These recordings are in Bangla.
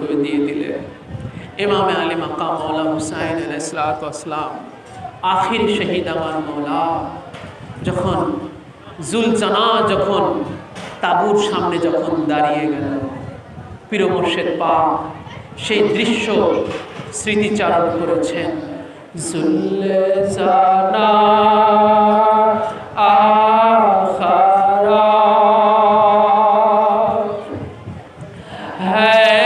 করে দিয়ে দিলেন ইমামে আলী মাকাম মৌলা হুসাইন আলাইসালাম আখির শহীদ আমার মৌলা যখন জুলজানা যখন তাবুর সামনে যখন দাঁড়িয়ে গেল, পীর মোর্শেদ পা সেই দৃশ্য স্মৃতিচারণ করেছেন, জুলজানা আখারা है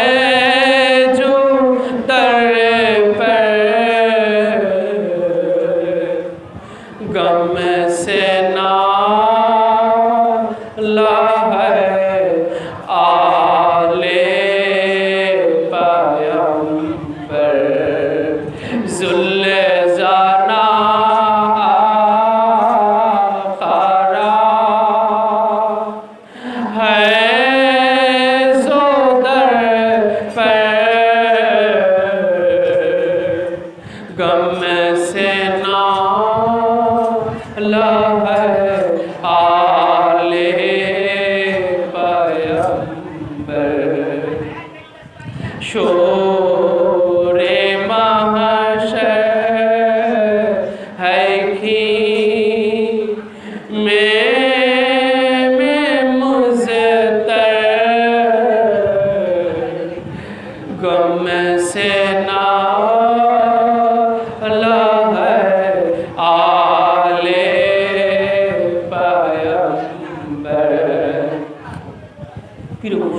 哎。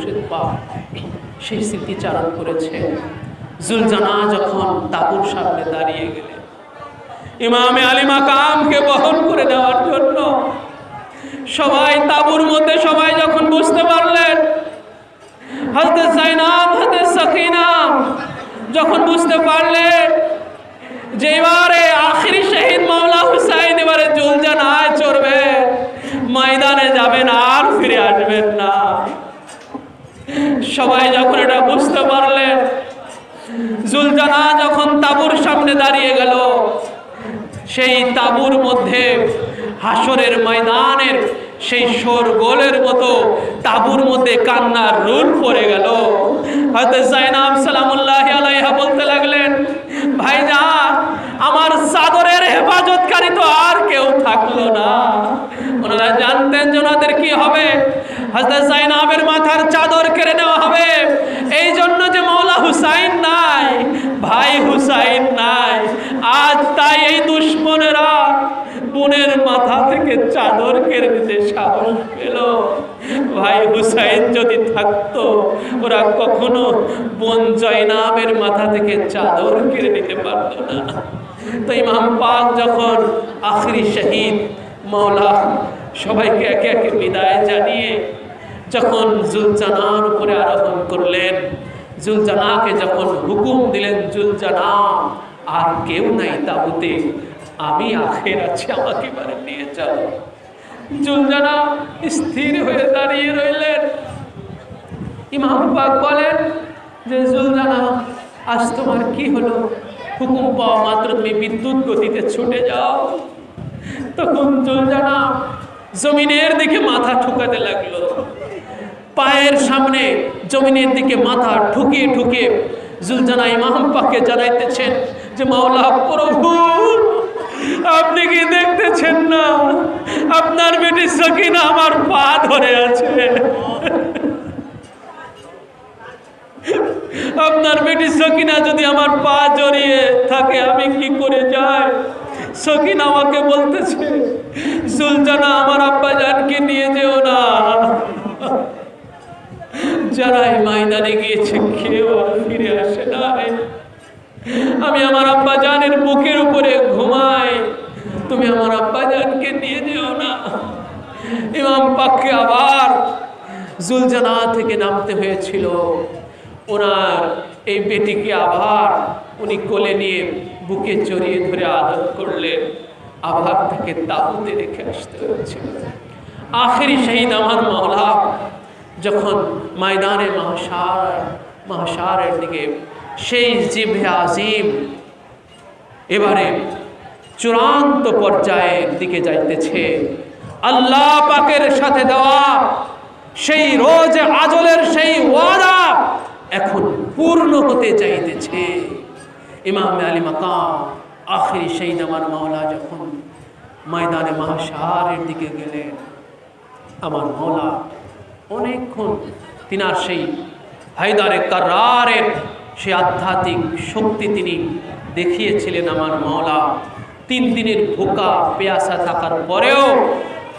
মুর্শিদ পাক সেই স্মৃতিচারণ করেছে। জুলজানা যখন তাবুর সামনে দাঁড়িয়ে গেলেন, ইমামে আলী মাকামকে বহন করে নেওয়ার জন্য সবাই তাবুর মধ্যে সবাই যখন বুঝতে পারলেন, হজরত জাইনাব, হজরত সকিনা যখন বুঝতে পারলেন যে এবারে আখিরি শহীদ মাওলা হুসাইন এবারে জুলজানায় চড়বে ময়দানে যাবেন আর ফিরে আসবেন না সবাই যখন এটা বুঝতে পারলেন জুলজানা যখন তাবুর সামনে দাঁড়িয়ে গেল, সেই তাবুর মধ্যে হাসরের ময়দানের, সেই সোর গোলের মতো তাবুর মধ্যে কান্নার রুল পড়ে গেল। হয়তো জাইনাব সালামুল্লাহ আলাইহা বলতে লাগলেন ভাইজান আমার চাদরের হেফাজতকারী তো আর কেউ থাকল না। ওনারা জানতেন যে ওনাদের কি হবে। হজরত জাইনাবের মাথার চাদর কেড়ে নেওয়া হবে এই জন্য যে মৌলা হুসাইন নাই ভাই হুসাইন নাই। আজ তাই এই দুশ্মনেরা বোনের মাথা থেকে চাদর কেড়ে নিতে সাহস পেল। ভাই হুসাইন যদি থাকতো, ওরা কখনো বোন জয়নাবের মাথা থেকে চাদর কেড়ে নিতে পারতো না। তো ইমাম পাক যখন আখরি শহীদ মৌলা সবাইকে একে একে বিদায় জানিয়ে যখন জুলজানার উপরে আরোহণ করলেন জুলজানাকে যখন হুকুম দিলেন জুলজানা আর কেউ নাই তাবুতে, আমি আখের আছি, আমাকে এবারে নিয়ে যাও জুলজানা স্থির হয়ে দাঁড়িয়ে রইলেন। ইমাম পাক বলেন যে জুলজানা আজ তোমার কি হলো? হুকুম পাওয়া মাত্র তুমি বিদ্যুৎ গতিতে ছুটে যাও। তখন জুলজানা জমিনের দিকে মাথা ঠুকাতে লাগল। পায়ের সামনে জমিনের দিকে মাথা ঠুকিয়ে ঠুকিয়ে জুলজানা ইমাম জানাইতেছেন যে, মাওলা, প্রভু, আপনি কি দেখতেছেন না? আপনার বেটি সকিনা আমার পা ধরে আছে। আপনার বেটি সকিনা যদি আমার পা জড়িয়ে থাকে, আমি কি করে যাই? সকিনা আমাকে বলতেছে সুলজানা আমার আব্বা জানকে নিয়ে যেও না। যারাই ময়দানে গিয়েছে, কেউ আর ফিরে আসে নাই। আমি আমার আব্বা জানের বুকের উপরে ঘুমাই। তুমি আমার আব্বা জানকে নিয়ে যেও না। ইমাম পাককে আবার জুলজানা থেকে নামতে হয়েছিল। ওনার এই বেটিকে আবার উনি কোলে নিয়ে বুকে জড়িয়ে ধরে আদর করলেন আবার তাকে তাবুতে রেখে আসতে হয়েছিল। আখেরি শহীদ আমার মহলা। যখন ময়দানে মহাসার মহাসারের দিকে সেই জিভে আজিম, এবারে চূড়ান্ত পর্যায়ের দিকে যাইতেছে। আল্লাহ পাকের সাথে দেওয়া সেই রোজ আজলের সেই ওয়াদা এখন পূর্ণ হতে চাইতেছে। ইমাম আলী মাকাম, আখেরি সেই আমার মাওলা যখন ময়দানে মহাসারের দিকে গেলেন, আমার মাওলা অনেকক্ষণ তিনার সেই হায়দারে কারারের সে আধ্যাত্মিক শক্তি তিনি দেখিয়েছিলেন আমার মাওলা। তিন দিনের ভোকা পেয়াসা থাকার পরেও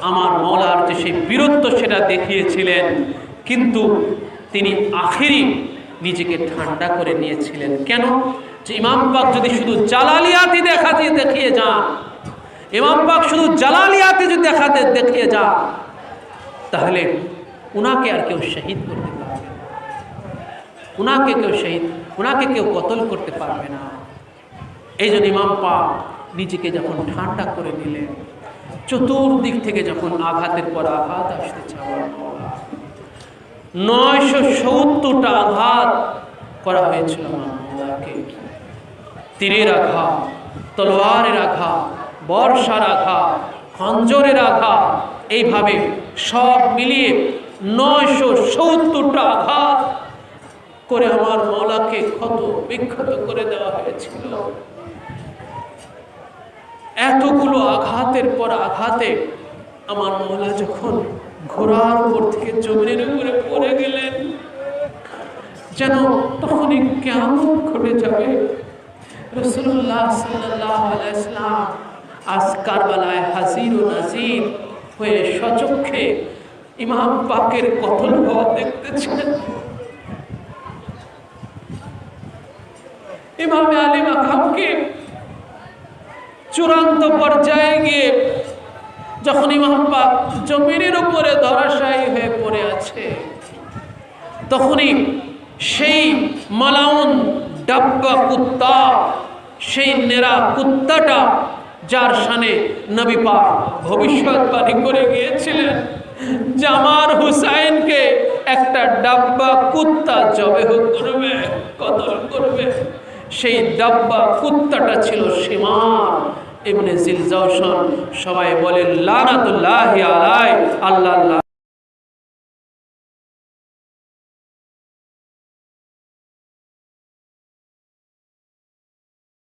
আমার মৌলার যে সেই বীরত্ব সেটা দেখিয়েছিলেন। কিন্তু তিনি আখেরি নিজেকে ঠান্ডা করে নিয়েছিলেন। কেন? যে ইমাম পাক যদি শুধু জালালিয়াতি দেখাতে দেখিয়ে যান, ইমাম পাক শুধু জালালিয়াতি যদি দেখাতে দেখিয়ে যান, তাহলে উনাকে আর কেউ শহীদ করতে পারবে না। উনাকে কেউ শহীদ ওনাকে কেউ কতল করতে পারবে না। এই জন্য ইমাম পাক নিজেকে যখন ঠান্ডা করে নিলেন, চতুর্দিক থেকে যখন আঘাতের পর আঘাত আসতে আমার নয়শো সত্তরটা আঘাত করা হয়েছিল আমার মাওলাকে তীরের আঘাত, তলোয়ারের আঘাত, বর্ষার আঘাত, খঞ্জরের আঘাত, এইভাবে সব মিলিয়ে নয়শো সত্তরটা আঘাত করে আমার মাওলাকে ক্ষত বিক্ষত করে দেওয়া হয়েছিল। এতগুলো আঘাতের পর আঘাতে আমার মৌলা যখন ঘোড়ার উপর থেকে জমিনের উপরে পড়ে গেলেন, যেন তখনই কেমন ঘটে যাবে। রসুল্লাহ সাল্লাহ আলাইসলাম আজ কারবালায় হাজির ও নাজির হয়ে সচক্ষে ইমাম পাকের কতল হওয়া দেখতেছেন? ইমামে আলী মাখামকে চূড়ান্ত পর্যায়ে গিয়ে যখন ইমাম পাক জমিনের উপরে ধরাশায়ী হয়ে পড়ে আছে, তখনই সেই মালাউন ডাব্বা কুত্তা, সেই নেরা কুত্তাটা যার সানে নবী পাক ভবিষ্যৎবাণী করে গিয়েছিলেন। যে আমার হুসাইনকে একটা ডাব্বা কুত্তা জবেহ করবে কতল করবে। সেই ডাব্বা কুত্তাটা ছিল সীমার এমনি জিলজাউসন সবাই বলে লানাতুল্লাহ আল্লাহ